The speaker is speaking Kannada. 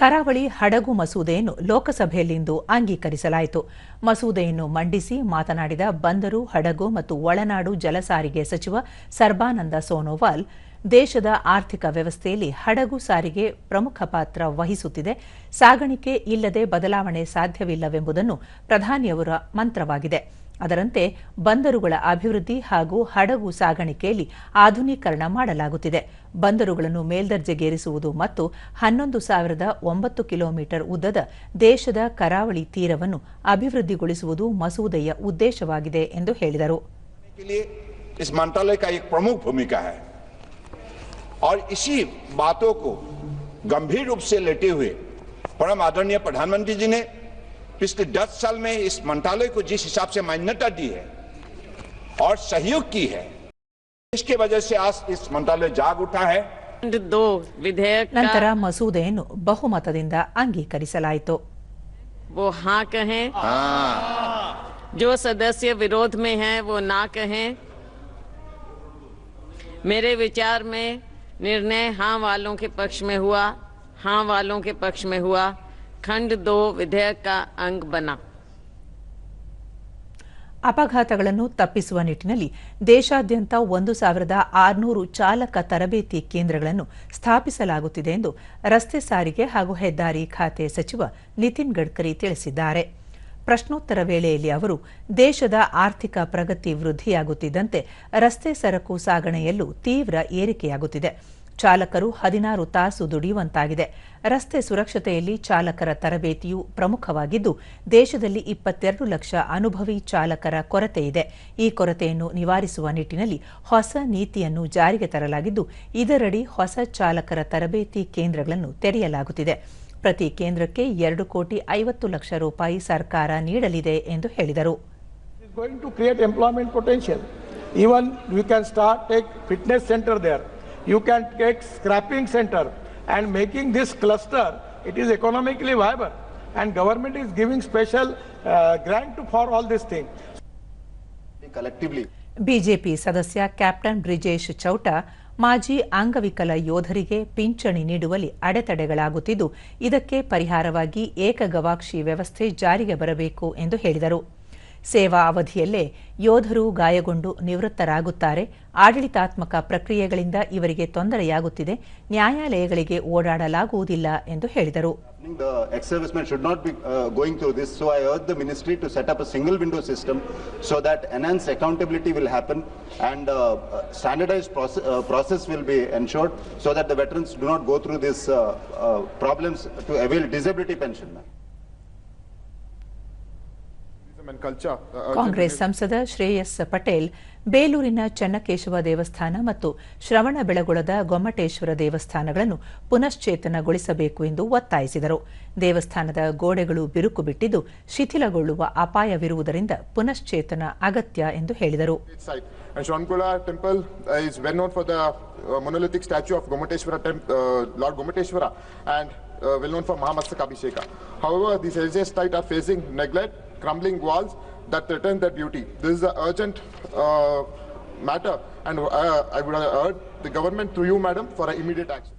ಕರಾವಳಿ ಹಡಗು ಮಸೂದೆಯನ್ನು ಲೋಕಸಭೆಯಲ್ಲಿಂದು ಅಂಗೀಕರಿಸಲಾಯಿತು. ಮಸೂದೆಯನ್ನು ಮಂಡಿಸಿ ಮಾತನಾಡಿದ ಬಂದರು, ಹಡಗು ಮತ್ತು ಒಳನಾಡು ಜಲಸಾರಿಗೆ ಸಚಿವ ಸರ್ಬಾನಂದ ಸೋನೋವಾಲ್, ದೇಶದ ಆರ್ಥಿಕ ವ್ಯವಸ್ಥೆಯಲ್ಲಿ ಹಡಗು ಸಾರಿಗೆ ಪ್ರಮುಖ ಪಾತ್ರ ವಹಿಸುತ್ತಿದೆ. ಸಾಗಾಣಿಕೆ ಇಲ್ಲದೆ ಬದಲಾವಣೆ ಸಾಧ್ಯವಿಲ್ಲವೆಂಬುದನ್ನು ಪ್ರಧಾನಿಯವರ ಮಂತ್ರವಾಗಿದೆ. ಅದರಂತೆ ಬಂದರುಗಳ ಅಭಿವೃದ್ಧಿ ಹಾಗೂ ಹಡಗು ಸಾಗಾಣಿಕೆಯಲ್ಲಿ ಆಧುನೀಕರಣ ಮಾಡಲಾಗುತ್ತಿದೆ ಬಂದರುಗಳನ್ನು ಮೇಲ್ದರ್ಜೆಗೇರಿಸುವುದು ಮತ್ತು ಹನ್ನೊಂದು ಸಾವಿರದ ಒಂಬತ್ತು ಕಿಲೋಮೀಟರ್ ಉದ್ದದ ದೇಶದ ಕರಾವಳಿ ತೀರವನ್ನು ಅಭಿವೃದ್ಧಿಗೊಳಿಸುವುದು ಮಸೂದೆಯ ಉದ್ದೇಶವಾಗಿದೆ ಎಂದು ಹೇಳಿದರು के लिए इस मंत्रालय का एक प्रमुख भूमिका है और इसी बातों को गंभीर रूप से लेते हुए परम आदरणीय प्रधानमंत्री जी ने पिछले दस साल में इस मंत्रालय को जिस हिसाब से मान्यता दी है और सहयोग की है इसके वजह से आज इस मंत्रालय जाग उठा है खंड दो विधेयक ನಂತರ का ಮಸೂದೆಯನ್ನು ಬಹುಮತದಿಂದ ಅಂಗೀಕರಿಸಲಾಯಿತು वो हाँ कहें जो सदस्य विरोध में हैं वो ना कहें मेरे विचार में निर्णय हाँ वालों के पक्ष में हुआ हाँ वालों के पक्ष में हुआ खंड दो विधेयक का अंग बना ಅಪಘಾತಗಳನ್ನು ತಪ್ಪಿಸುವ ನಿಟ್ಟಿನಲ್ಲಿ ದೇಶಾದ್ಯಂತ ಒಂದು ಸಾವಿರದ ಆರುನೂರು ಚಾಲಕ ತರಬೇತಿ ಕೇಂದ್ರಗಳನ್ನು ಸ್ಥಾಪಿಸಲಾಗುತ್ತಿದೆ ಎಂದು ರಸ್ತೆ ಸಾರಿಗೆ ಹಾಗೂ ಹೆದ್ದಾರಿ ಖಾತೆ ಸಚಿವ ನಿತಿನ್ ಗಡ್ಕರಿ ತಿಳಿಸಿದ್ದಾರೆ ಪ್ರಶ್ನೋತ್ತರ ವೇಳೆಯಲ್ಲಿ ಅವರು ದೇಶದ ಆರ್ಥಿಕ ಪ್ರಗತಿ ವೃದ್ಧಿಯಾಗುತ್ತಿದ್ದಂತೆ ರಸ್ತೆ ಸರಕು ಸಾಗಣೆಯಲ್ಲೂ ತೀವ್ರ ಏರಿಕೆಯಾಗುತ್ತಿದೆ ಚಾಲಕರು ಹದಿನಾರು ತಾಸು ದುಡಿಯುವಂತಾಗಿದೆ ರಸ್ತೆ ಸುರಕ್ಷತೆಯಲ್ಲಿ ಚಾಲಕರ ತರಬೇತಿಯು ಪ್ರಮುಖವಾಗಿದ್ದು, ದೇಶದಲ್ಲಿ ಇಪ್ಪತ್ತೆರಡು ಲಕ್ಷ ಅನುಭವಿ ಚಾಲಕರ ಕೊರತೆ ಇದೆ ಈ ಕೊರತೆಯನ್ನು ನಿವಾರಿಸುವ ನಿಟ್ಟಿನಲ್ಲಿ ಹೊಸ ನೀತಿಯನ್ನು ಜಾರಿಗೆ ತರಲಾಗಿದ್ದು, ಇದರಡಿ ಹೊಸ ಚಾಲಕರ ತರಬೇತಿ ಕೇಂದ್ರಗಳನ್ನು ತೆರೆಯಲಾಗುತ್ತಿದೆ ಪ್ರತಿ ಕೇಂದ್ರಕ್ಕೆ ಎರಡು ಕೋಟಿ ಐವತ್ತು ಲಕ್ಷ ರೂಪಾಯಿ ಸರ್ಕಾರ ನೀಡಲಿದೆ ಎಂದು ಹೇಳಿದರು going to create employment potential. Even we can fitness center there. You can take scrapping center and making this cluster, it is economically viable. And government is giving special uh, grant for all this thing collectively BJP ಸದಸ್ಯ ಕ್ಯಾಪ್ಟನ್ ಬ್ರಿಜೇಶ್ ಚೌಟ ಮಾಜಿ ಅಂಗವಿಕಲ ಯೋಧರಿಗೆ ಪಿಂಚಣಿ ನೀಡುವಲ್ಲಿ ಅಡೆತಡೆಗಳಾಗುತ್ತಿದ್ದು ಇದಕ್ಕೆ ಪರಿಹಾರವಾಗಿ ಏಕಗವಾಕ್ಷಿ ವ್ಯವಸ್ಥೆ ಜಾರಿಗೆ ಬರಬೇಕು ಎಂದು ಹೇಳಿದರು ಸೇವಾ ಅವಧಿಯಲ್ಲೇ ಯೋಧರು ಗಾಯಗೊಂಡು ನಿವೃತ್ತರಾಗುತ್ತಾರೆ ಆಡಳಿತಾತ್ಮಕ ಪ್ರಕ್ರಿಯೆಗಳಿಂದ ಇವರಿಗೆ ತೊಂದರೆಯಾಗುತ್ತಿದೆ ನ್ಯಾಯಾಲಯಗಳಿಗೆ ಓಡಾಡಲಾಗುವುದಿಲ್ಲ ಎಂದು ಹೇಳಿದರು the ex-servicemen should not be uh, going through this. So I urge the ministry to set up a single window system so that enhanced accountability will happen and uh, uh, standardized process, uh, process will be ensured so that the veterans do not go through these uh, uh, problems to avail disability pension. ma'am. and culture. uh, urgent Congress ಸಂಸದ ಶ್ರೇಯಸ್ ಪಟೇಲ್ ಬೇಲೂರಿನ ಚನ್ನಕೇಶವ ದೇವಸ್ಥಾನ ಮತ್ತು ಶ್ರವಣ ಬೆಳಗೊಳದ ಗೊಮ್ಮಟೇಶ್ವರ ದೇವಸ್ಥಾನಗಳನ್ನು ಪುನಶ್ಚೇತನಗೊಳಿಸಬೇಕು ಎಂದು ಒತ್ತಾಯಿಸಿದರು. ದೇವಸ್ಥಾನದ ಗೋಡೆಗಳು ಬಿರುಕು ಬಿಟ್ಟಿದ್ದು ಶಿಥಿಲಗೊಳ್ಳುವ ಅಪಾಯವಿರುವುದರಿಂದ ಪುನಶ್ಚೇತನ ಅಗತ್ಯ ಎಂದು ಹೇಳಿದರು. Uh, well temple is well note for the monolith statue of Gommateshwara temple Gommateshwara and well for crumbling walls that threaten their beauty. This is an urgent uh, matter and uh, I would urge the government through you, madam, for immediate action.